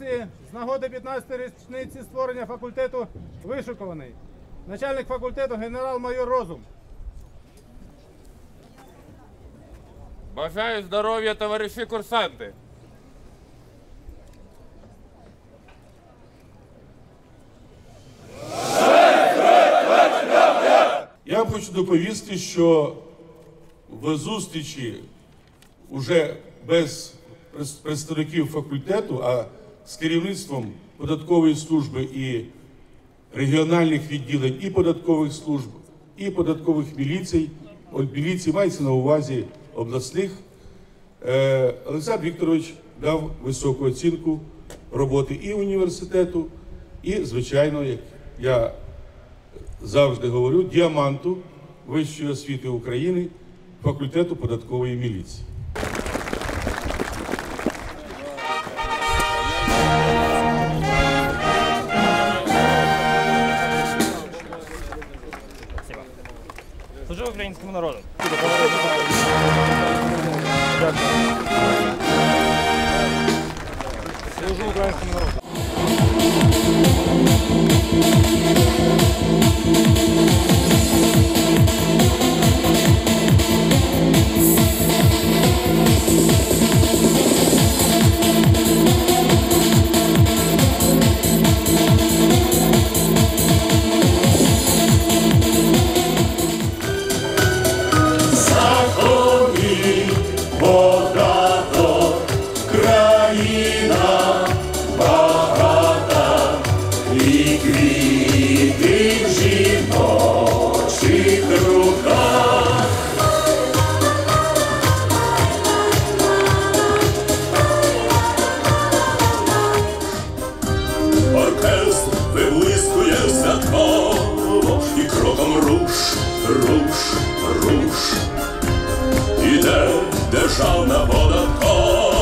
з нагоди 15-ї річниці створення факультету вишукуваний. Начальник факультету генерал-майор Розум. Бажаю здоров'я, товариші курсанти. Я хочу доповісти, що в зустрічі вже без представників факультету, а з керівництвом податкової служби і регіональних відділень і податкових служб, і податкових міліцій, от мається на увазі обласних, е, Олександр Вікторович дав високу оцінку роботи і університету, і, звичайно, як я завжди говорю, діаманту Вищої освіти України факультету податкової міліції. Служу українському народу. Служу українському народу. Всі квіти в жіночих. Оркестр виблискує затково і кроком руш, руш, руш. Іде державна податкова.